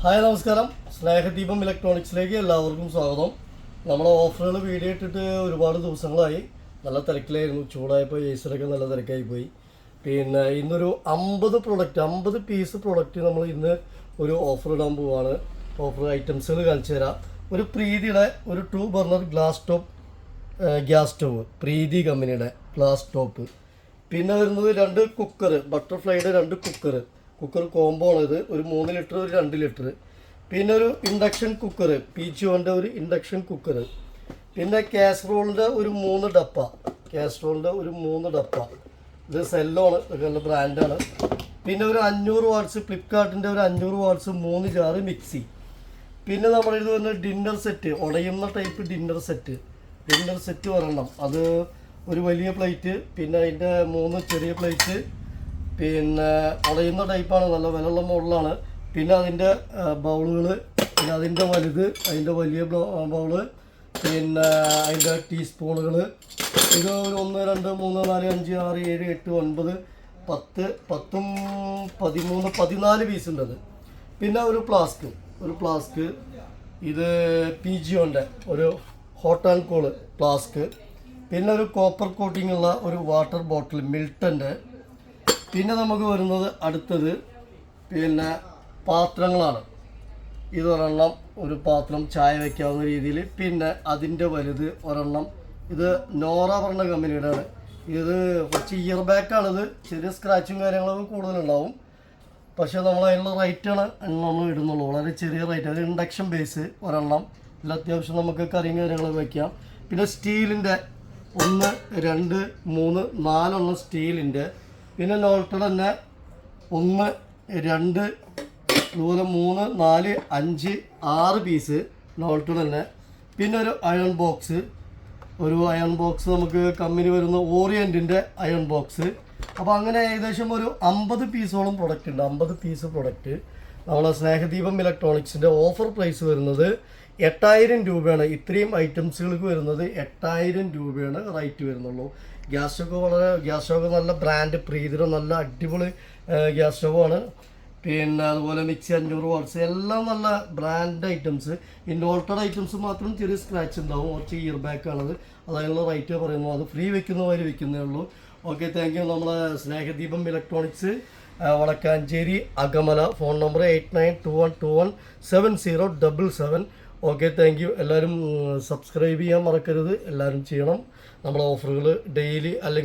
Hi നമസ്കാരം. സ്നേഹദീപം ഇലക്ട്രോണിക്സിലേക്ക് എല്ലാവർക്കും സ്വാഗതം. നമ്മൾ ഓഫറുകൾ വീഡിയോ ഇട്ടിട്ട് ഒരുപാട് ദിവസങ്ങളായി. നല്ല തിരക്കിലായിരുന്നു. ചൂടായപ്പോൾ ഏസിലൊക്കെ നല്ല തിരക്കായി പോയി. പിന്നെ ഇന്നൊരു അമ്പത് പ്രൊഡക്റ്റ് അമ്പത് പീസ് പ്രൊഡക്റ്റ് നമ്മൾ ഇന്ന് ഒരു ഓഫർ ഇടാൻ പോവാണ്. ഓഫർ ഐറ്റംസുകൾ കാണിച്ചു തരാം. ഒരു പ്രീതിയുടെ ഒരു two burner glass top gas stove. Preethi കമ്പനിയുടെ ഗ്ലാസ് ടോപ്പ് പിന്നെ വരുന്നത് രണ്ട് കുക്കർ ബട്ടർഫ്ലൈയുടെ രണ്ട് കുക്കർ കുക്കർ കോംബോ ആണ് ഇത്. ഒരു മൂന്ന് ലിറ്റർ ഒരു രണ്ട് ലിറ്റർ. പിന്നെ ഒരു ഇൻഡക്ഷൻ കുക്കർ പീച്ചുവന്റെ ഒരു ഇൻഡക്ഷൻ കുക്കർ പിന്നെ കാസറോളിന്റെ ഒരു മൂന്ന് ഡപ്പ. കാസറോളിന്റെ ഒരു മൂന്ന് ഡപ്പ. ഇത് സെല്ലോണ് ഇതൊക്കെ ബ്രാൻഡാണ് പിന്നെ ഒരു അഞ്ഞൂറ് വാട്ട്സ് ഫ്ലിപ്കാർട്ടിന്റെ ഒരു അഞ്ഞൂറ് വാട്ട്സ് മൂന്ന് ജാറ് മിക്സി പിന്നെ നമ്മുടെ ഇത് വന്ന് dinner set ഉടയുന്ന type dinner set dinner set ഒരെണ്ണം. അത് ഒരു വലിയ പ്ലേറ്റ് പിന്നെ അതിന്റെ മൂന്ന് ചെറിയ പ്ലേറ്റ് പിന്നെ വളയുന്ന ടൈപ്പാണ് നല്ല വിലയുള്ള മോഡലാണ് പിന്നെ അതിന്റെ ബൗളുകൾ പിന്നെ അതിന്റെ വലുത് അതിന്റെ വലിയ ബൗൾ പിന്നെ അതിന്റെ ടീസ്പൂണുകൾ ഇത് ഒരു ഒന്ന് രണ്ട് മൂന്ന് നാല് അഞ്ച് ആറ് ഏഴ് എട്ട് ഒൻപത് പത്ത് പത്തും പതിമൂന്ന് പതിനാല് പീസ് ഉണ്ട് പിന്നെ ഒരു ഫ്ലാസ്ക് ഒരു ഫ്ലാസ്ക് ഇത് പി ജിയോന്റെ ഒരു ഹോട്ട് ആൻഡ് കോൾ ഫ്ലാസ്ക് പിന്നെ ഒരു കോപ്പർ കോട്ടിംഗ് ഉള്ള ഒരു വാട്ടർ ബോട്ടിൽ മിൽട്ടന്റെ പിന്നെ നമുക്ക് വരുന്നത് അടുത്തത് പിന്നെ പാത്രങ്ങളാണ്. ഇത് ഒരെണ്ണം ഒരു പാത്രം ചായ വയ്ക്കാവുന്ന രീതിയിൽ പിന്നെ അതിന്റെ വലുത് ഒരെണ്ണം. ഇത് നോറ പറഞ്ഞ കമ്പനിയുടെ ആണ് ഇത് കുറച്ച് ഇയർ ബാക്കാണിത് ചെറിയ സ്ക്രാച്ചും കാര്യങ്ങളൊക്കെ കൂടുതലുണ്ടാവും. പക്ഷേ നമ്മൾ അതിനുള്ള റേറ്റാണ് നമ്മൾ ഇടുന്നുള്ളൂ. വളരെ ചെറിയ റേറ്റ്. അത് ഇൻഡക്ഷൻ ബേസ് ഒരെണ്ണം. ഇതിൽ അത്യാവശ്യം നമുക്ക് കറിയും കാര്യങ്ങളൊക്കെ വയ്ക്കാം പിന്നെ സ്റ്റീലിന്റെ ഒന്ന് രണ്ട് മൂന്ന് നാലെണ്ണം സ്റ്റീലിന്റെ പിന്നെ ലോട്ടർ തന്നെ ഒന്ന് രണ്ട് അതുപോലെ മൂന്ന് നാല് അഞ്ച് ആറ് പീസ് ലോൾട്ട് തന്നെ. പിന്നെ ഒരു അയൺ ബോക്സ് ഒരു അയൺ ബോക്സ് നമുക്ക് കമ്പനി വരുന്ന ഓറിയന്റിന്റെ അയൺ ബോക്സ് അപ്പോൾ അങ്ങനെ ഏകദേശം ഒരു അമ്പത് പീസോളം പ്രൊഡക്റ്റ് ഉണ്ട്. അമ്പത് പീസ് പ്രൊഡക്റ്റ് നമ്മളെ സ്നേഹദീപം ഇലക്ട്രോണിക്സിന്റെ ഓഫർ പ്രൈസ് വരുന്നത് എട്ടായിരം രൂപയാണ് ഇത്രയും ഐറ്റംസുകൾക്ക് വരുന്നത്. എട്ടായിരം രൂപയാണ് റേറ്റ് വരുന്നുള്ളൂ. ഗ്യാസ് സ്റ്റവ് വളരെ ഗ്യാസ് സ്റ്റവ് നല്ല ബ്രാൻഡ് പ്രീതിര നല്ല അടിപൊളി ഗ്യാസ് സ്റ്റവാണ് പിന്നെ അതുപോലെ മിക്സി അഞ്ഞൂറ് വാട്ട്സ് എല്ലാം നല്ല ബ്രാൻഡ് ഐറ്റംസ്. ഇൻവോൾട്ടഡ് ഐറ്റംസ് മാത്രം ചെറിയ സ്ക്രാച്ച് ഉണ്ടാവും. കുറച്ച് ഇയർ ബാക്ക് ആണത്. റൈറ്റ് പറയുന്നു. അത് ഫ്രീ വെക്കുന്ന വരെ വെക്കുന്നേ ഉള്ളൂ. ഓക്കെ താങ്ക് യു നമ്മളെ Snehadeepam electronics Vadakkanchery Akamala. Phone number eight nine two one two one seven zero double seven okay thank you എല്ലാവരും സബ്സ്ക്രൈബ് ചെയ്യാൻ മറക്കരുത്. എല്ലാവരും ചെയ്യണം. നമ്മളെ ഓഫറുകൾ ഡെയിലി അല്ലെങ്കിൽ